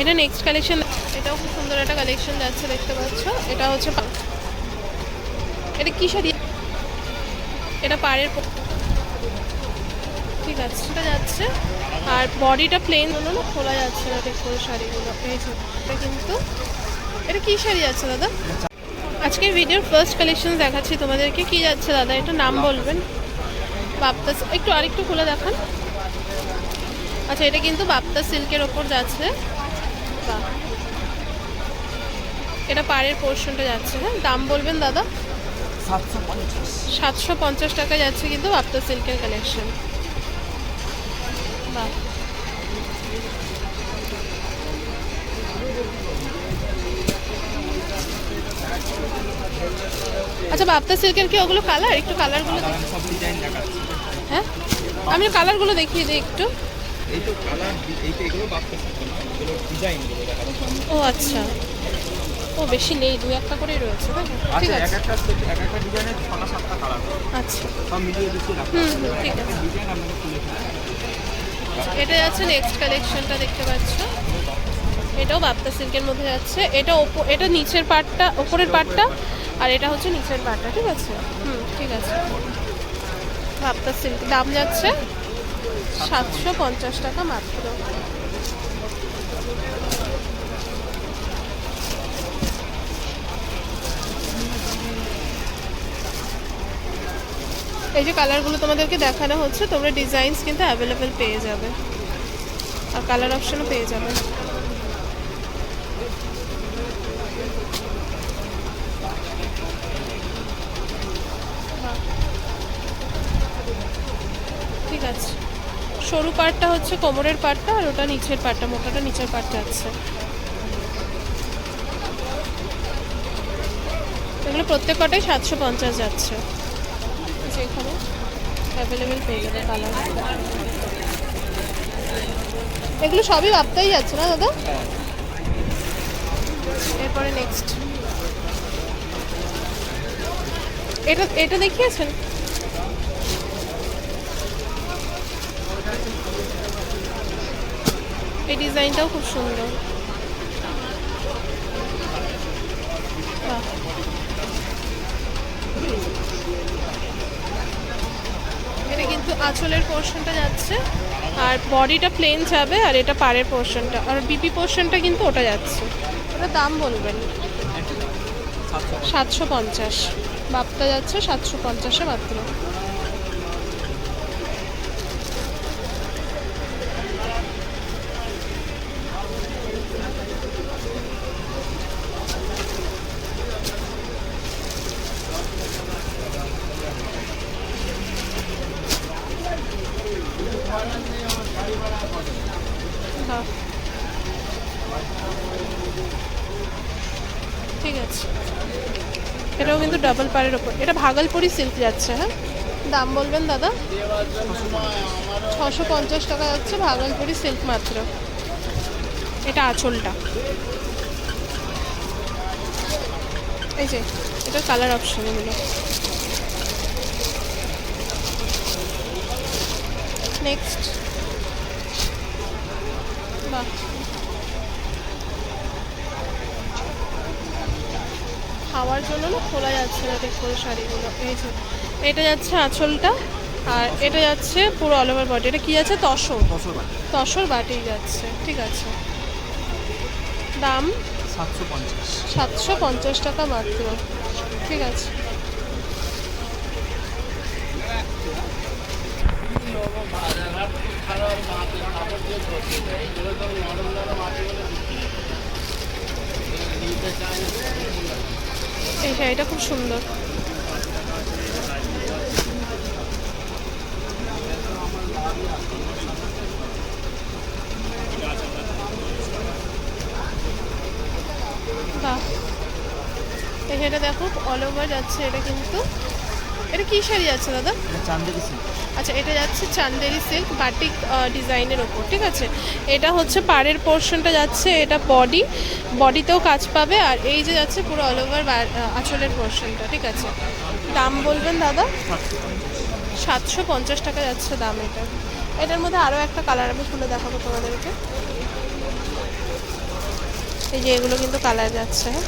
এটা next collection এটাও খুব সুন্দর একটা কালেকশন যাচ্ছে, দেখতে পাচ্ছ? এটা হচ্ছে এটা কি শাড়ি? এটা পাড়ের ঠিক আছে, এটা যাচ্ছে। আর বডিটা প্লেন হলো না, খোলা যাচ্ছে না করে শাড়িগুলো। এই এটা কিন্তু এটা কি শাড়ি যাচ্ছে, দাদা? আজকে ভিডিওর ফার্স্ট কালেকশন দেখাচ্ছি তোমাদেরকে। কি যাচ্ছে, দাদা? এটা নাম বলবেন? বাপ্তা একটু আরেকটু খোলা দেখান। আচ্ছা এটা কিন্তু বাপ্তা সিল্কের ওপর যাচ্ছে। এটা পাড়ের পোর্শনটা যাচ্ছে হ্যাঁ? দাম বলবেন দাদা? সাতশো পঞ্চাশ। টাকা যাচ্ছে কিন্তু বাপ্তা সিল্কের কালেকশন বাহ। আচ্ছা বাপ্তা সিল্কের কি ওগুলো কালার একটু কালারগুলো হ্যাঁ? আমি কালারগুলো দেখিয়ে দিই একটু। এই তো কালার এই তো এগুলো বাড়তে থাকতো ও আচ্ছা। ও বেশি নেই দু একটা করেই রয়েছে তাই ঠিক আচ্ছা আছে। আচ্ছা। হুম ঠিক আছে। এটা যাচ্ছে নেক্সট কালেকশনটা দেখতে পাচ্ছ? এটাও বাপ্তা সিল্কের মধ্যে যাচ্ছে এটা এটা নিচের পার্টটা ওপরের পার্টটা আর এটা হচ্ছে নিচের পার্টটা ঠিক আছে? হুম ঠিক আছে। বাপ্তা সিল্ক দাম যাচ্ছে সাতশো পঞ্চাশ টাকা মাত্র। এই যে কালারগুলো তোমাদেরকে দেখানো হচ্ছে, তোমরা ডিজাইনস কিন্তু অ্যাভেলেবেল পেয়ে যাবে। আর কালার অপশনও পেয়ে যাবে বাহ। ঠিক আছে সরু পার্টটা হচ্ছে কোমরের পার্টটা আর ওটা নিচের পার্টটা মোটাটা নিচের পার্টটা আছে। এগুলো প্রত্যেক কটাই সাতশো পঞ্চাশ যাচ্ছে। যে এখানে অ্যাভেলেবেল পেয়ে যাবে কালার এগুলো সবই বাপ্তাই যাচ্ছে না দাদা? এরপরে নেক্সট এটা এটা দেখিয়েছেন? এই ডিজাইনটাও খুব সুন্দর। এটা কিন্তু আঁচলের পোর্শনটা যাচ্ছে আর বডিটা প্লেন যাবে আর এটা পাড়ের পোর্শনটা আর বিপি পোর্শনটা কিন্তু ওটা যাচ্ছে। ওটা দাম বলবেন? সাতশো পঞ্চাশ। বাপটা যাচ্ছে সাতশো পঞ্চাশে মাত্র বাহ। ঠিক আছে। এটাও কিন্তু ডাবল পাড়ের ওপর। এটা ভাগলপুরি সিল্ক যাচ্ছে হ্যাঁ? দাম বলবেন দাদা? ছশো পঞ্চাশ টাকা যাচ্ছে ভাগলপুরি সিল্ক মাত্র। এটা আঁচলটা। এই যে এটা কালার অপশন এগুলো। নেক্সট বাহ। খাওয়ার জন্য না খোলা যাচ্ছে না ঠিক করে শাড়িগুলো। এই যে এটা যাচ্ছে আঁচলটা আর এটা যাচ্ছে পুরো অল ওভার বডি এটা কি যাচ্ছে তসর। তসর বাটি যাচ্ছে ঠিক আছে। দাম? সাতশো পঞ্চাশ। সাতশো পঞ্চাশ টাকা মাত্র ঠিক আছে। এই শাড়িটা খুব সুন্দর। বাহ। এই শাড়িটা দেখো অল ওভার যাচ্ছে, এটা কিন্তু। এটা কি শাড়ি যাচ্ছে, দাদা? চান্দেরি সিল্ক আচ্ছা এটা যাচ্ছে চান্দেরি সিল্ক বাটিক ডিজাইনের ওপর, ঠিক আছে? এটা হচ্ছে পাড়ের পোর্শনটা যাচ্ছে, এটা বডি বডিতেও কাজ পাবে, আর এই যে যাচ্ছে পুরো অল ওভার আঁচলের পোর্শনটা ঠিক আছে? দাম বলবেন দাদা? সাতশো পঞ্চাশ টাকা যাচ্ছে দাম এটা। এটার মধ্যে আরও একটা কালার আমি খুলে দেখাবো তোমাদেরকে। এই যে এগুলো কিন্তু কালার যাচ্ছে। হ্যাঁ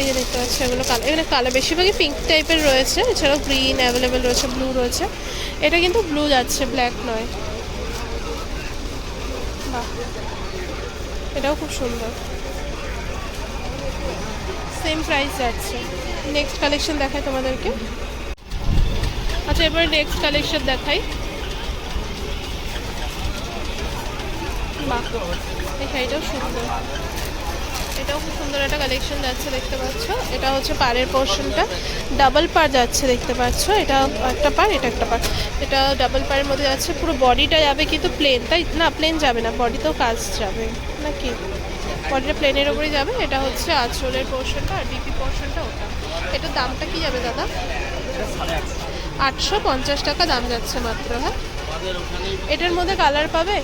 এই যে দেখতে পাচ্ছি এগুলো কালার এখানে কালার বেশিরভাগই পিঙ্ক টাইপের রয়েছে, এছাড়াও গ্রিন অ্যাভেলেবেল রয়েছে ব্লু রয়েছে। এটা কিন্তু ব্লু যাচ্ছে ব্ল্যাক নয়। বাহ, এটাও খুব সুন্দর। সেম প্রাইস যাচ্ছে। নেক্সট কালেকশন দেখাই তোমাদেরকে। আচ্ছা এবার নেক্সট কালেকশন দেখাই। বাহ, এই শাড়িটাও সুন্দর। এটাও খুব সুন্দর একটা কালেকশন যাচ্ছে, দেখতে পাচ্ছ। এটা হচ্ছে পাড়ের পোর্শনটা ডাবল পার যাচ্ছে, দেখতে পাচ্ছ। এটা একটা পার এটা একটা পার এটা ডাবল পাড়ের মধ্যে যাচ্ছে, পুরো বডিটা যাবে কিন্তু প্লেন তাই না? প্লেন যাবে না বডিতেও কাজ যাবে। নাকি বডিটা প্লেনের ওপরেই যাবে। এটা হচ্ছে আঁচলের পোর্শনটা আর ডিপি পোর্শনটা ওটা। এটার দামটা কি যাবে, দাদা? আটশো পঞ্চাশ টাকা দাম যাচ্ছে মাত্র হ্যাঁ? এটার মধ্যে কালার পাবে?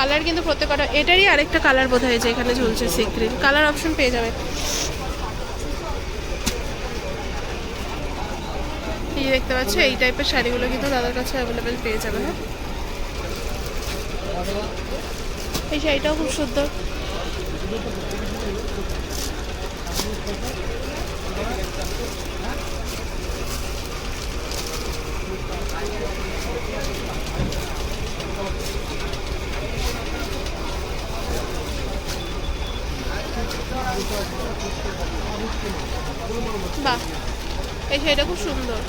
কালার কিন্তু প্রত্যেকটা, এটারই আরেকটা কালার বোধ হয়েছে এখানে ঝুলছে সি কালার অপশন পেয়ে যাবে। এই দেখতে পাচ্ছ, এই টাইপের শাড়িগুলো কিন্তু দাদার কাছে অ্যাভেলেবেল পেয়ে যাবে হ্যাঁ? এই শাড়িটাও খুব সুন্দর। বাহ, এই শাড়িটা খুব সুন্দর।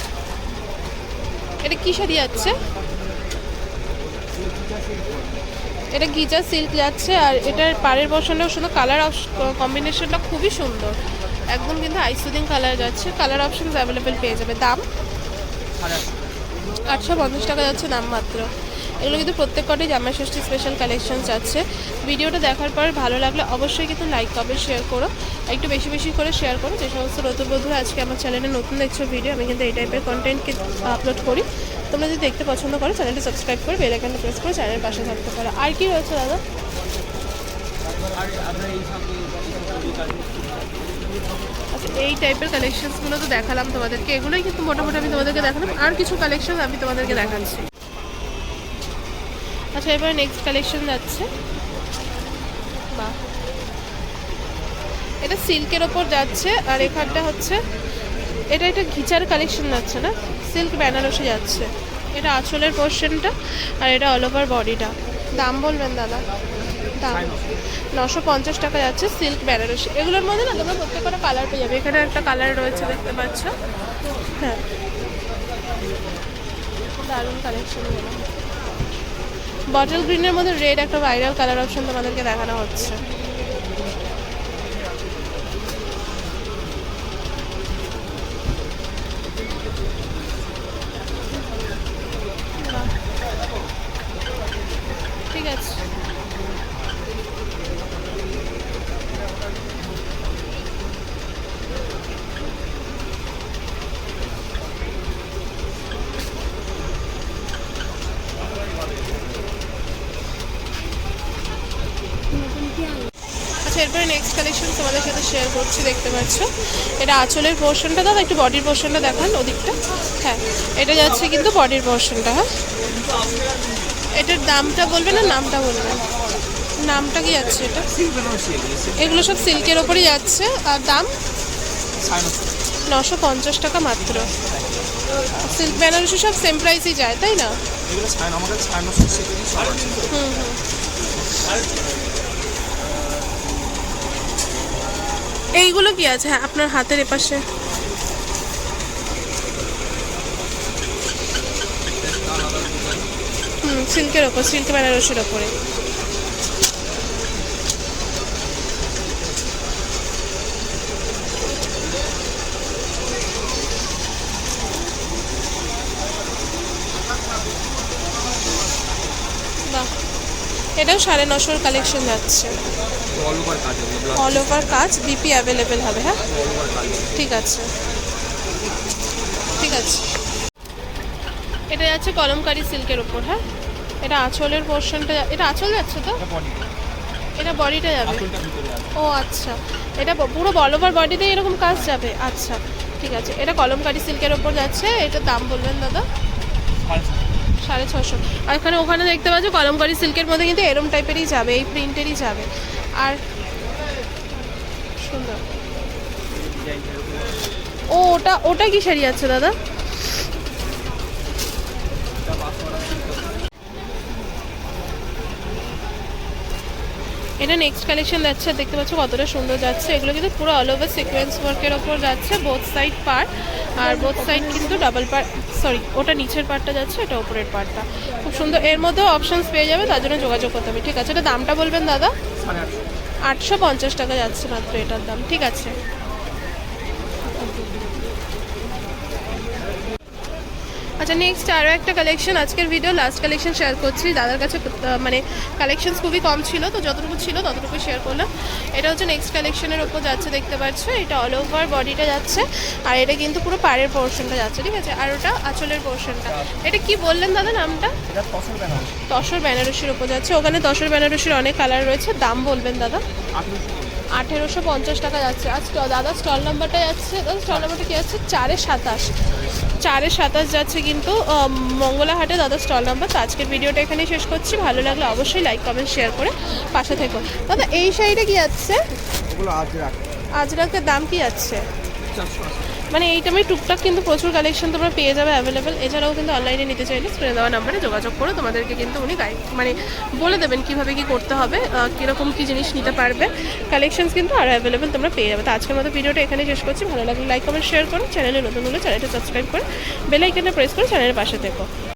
এটা কি শাড়ি যাচ্ছে এটা গিজা সিল্ক যাচ্ছে আর এটার পাড়ের বসানো সুন্দর কালার কম্বিনেশনটা খুবই সুন্দর। একদম কিন্তু আইসুদিং কালার যাচ্ছে কালার অপশন অ্যাভেলেবেল পেয়ে যাবে। দাম? আটশো পঞ্চাশ টাকা যাচ্ছে দাম মাত্র। এগুলো কিন্তু প্রত্যেক কটাই জামাই ষষ্ঠী স্পেশাল কালেকশন আছে। ভিডিওটা দেখার পর ভালো লাগলে অবশ্যই কিন্তু লাইক কমেন্ট শেয়ার করো। একটু বেশি বেশি করে শেয়ার করো। যে সমস্ত নতুন আজকে আমার চ্যানেলে নতুন দেখছ ভিডিও আমি কিন্তু এই টাইপের কন্টেন্ট আপলোড করি। তোমরা যদি দেখতে পছন্দ করো চ্যানেলটি সাবস্ক্রাইব করে বেল প্রেস করে চ্যানেলের পাশে থাকতে পারো। আর কি রয়েছে দাদা? আচ্ছা এই টাইপের কালেকশনসগুলো তো দেখালাম তোমাদেরকে। এগুলোই কিন্তু মোটামুটি আমি তোমাদেরকে দেখালাম। আর কিছু কালেকশন আমি তোমাদেরকে দেখাচ্ছি। আচ্ছা এবার নেক্সট কালেকশন যাচ্ছে। বাহ এটা সিল্কের ওপর যাচ্ছে আর এখানটা হচ্ছে এটা একটা ঘিচার কালেকশন যাচ্ছে না? সিল্ক বেনারসি যাচ্ছে। এটা আঁচলের পোর্শনটা আর এটা অল ওভার বডিটা দাম বলবেন দাদা? দাম। নশো পঞ্চাশ টাকা যাচ্ছে সিল্ক বেনারসি এগুলোর মধ্যে না তোমরা প্রত্যেকটা কালার পেয়ে যাবে। এখানে একটা কালার রয়েছে দেখতে পাচ্ছ? হ্যাঁ। দারুণ কালেকশন বটল গ্রিনের মধ্যে রেড একটা ভাইরাল কালার অপশন তোমাদেরকে দেখানো হচ্ছে। ঠিক আছে এরপরে নেক্সট কালেকশন তোমাদের সাথে শেয়ার করছি দেখতে পাচ্ছ। এটা আঁচলের পোর্শনটা দাদা একটু বডির পোর্শনটা দেখান ওদিকটা। হ্যাঁ এটা যাচ্ছে কিন্তু বডির পোর্শনটা হ্যাঁ। এটার দামটা বলবে না নামটা বলবে? নামটা কি যাচ্ছে এটা? এগুলো সব সিল্কের ওপরই যাচ্ছে। আর দাম? নশো পঞ্চাশ টাকা মাত্র। সিল্ক বেনারসি সব সেম প্রাইসই যায় তাই না? হুম হুম। এইগুলো কি আছে? হ্যাঁ আপনার হাতের এপাশে। হুম সিল্কের ওপর সিল্ক বেনারসির ওপরে বাহ এটাও সাড়ে নশোর কালেকশন যাচ্ছে। অল ওভার কাজ বিপি অ্যাভেলেবেল হবে হ্যাঁ? ঠিক আছে। ঠিক আছে। এটা যাচ্ছে কলমকারি সিল্কের ওপর হ্যাঁ? এটা আঁচলের পোর্শনটা এটা আঁচল যাচ্ছে তো? এটা বডি বডিটা যাবে? ও আচ্ছা। এটা পুরো বল ওভার বডিতে এরকম কাজ যাবে? আচ্ছা। ঠিক আছে। এটা কলমকারি সিল্কের ওপর যাচ্ছে এটার দাম বলবেন দাদা? সাড়ে ছশো আর এখানে ওখানে দেখতে পাচ্ছ, কলমকারি সিল্কের মধ্যে কিন্তু এরম টাইপেরই যাবে, এই প্রিন্টেরই যাবে। আর সুন্দর। ও, ওটা ওটা কি শাড়ি আছে দাদা? এটা নেক্সট কালেকশন যাচ্ছে, দেখতে পাচ্ছ কতটা সুন্দর যাচ্ছে। এগুলো কিন্তু পুরো অল ওভার সিকোয়েন্স ওয়ার্কের ওপর যাচ্ছে বোথ সাইড পার্ট আর বোথ সাইড কিন্তু ডাবল পার্ট সরি ওটা নিচের পার্টটা যাচ্ছে এটা উপরের পার্টটা খুব সুন্দর, এর মধ্যেও অপশানস পেয়ে যাবে, তার জন্য যোগাযোগ করতে হবে। ঠিক আছে, এটা দামটা বলবেন দাদা? আটশো পঞ্চাশ টাকা যাচ্ছে মাত্র এটার দাম, ঠিক আছে। আচ্ছা নেক্সট আরও একটা কালেকশন আজকের ভিডিও লাস্ট কালেকশন শেয়ার করছি। দাদার কাছে মানে কালেকশনস খুবই কম ছিল তো যতটুকু ছিল ততটুকু শেয়ার করলাম। এটা হচ্ছে নেক্সট কালেকশনের ওপর যাচ্ছে দেখতে পাচ্ছ। এটা অল ওভার বডিটা যাচ্ছে আর এটা কিন্তু পুরো পাড়ের পোর্শনটা যাচ্ছে ঠিক আছে? আর ওটা আঁচলের পোর্শনটা এটা কি বললেন দাদা নামটা? তসর বেনারসির ওপর যাচ্ছে। ওখানে তসর বেনারসির অনেক কালার রয়েছে দাম বলবেন দাদা? আঠেরোশো পঞ্চাশ। টাকা যাচ্ছে। আজ দাদা স্টল নাম্বারটা যাচ্ছে দাদা স্টল নাম্বারটা কি যাচ্ছে চারে সাতাশ। চারে সাতাশ যাচ্ছে কিন্তু মঙ্গলাহাটে দাদা স্টল নাম্বার। তো আজকের ভিডিওটা এখানেই শেষ করছি। ভালো লাগলে অবশ্যই লাইক কমেন্ট শেয়ার করে পাশে থেকো। দাদা এই সাইডে কি আছে? ওগুলো আজ রাখ আজরাকের দাম কি আশি। মানে এই টাইমে টুকটাক কিন্তু প্রচুর কালেকশন তোমরা পেয়ে যাবে অ্যাভেলেবেল এছাড়াও কিন্তু অনলাইনে নিতে চাইলে স্ক্রিনে দেওয়া নাম্বারে যোগাযোগ করে। তোমাদেরকে কিন্তু উনি গাইড মানে বলে দেবেন কীভাবে কী করতে হবে কীরকম কী জিনিস নিতে পারবে। কালেকশনস কিন্তু আরও অ্যাভেলেবেল তোমরা পেয়ে যাবে। তো আজকের মতো ভিডিওটা এখানে শেষ করছি। ভালো লাগলে লাইক কমেন্ট শেয়ার করো। চ্যানেলে নতুন হলে চ্যানেলটা সাবস্ক্রাইব করে বেল প্রেস করে চ্যানেলের পাশে থেকো।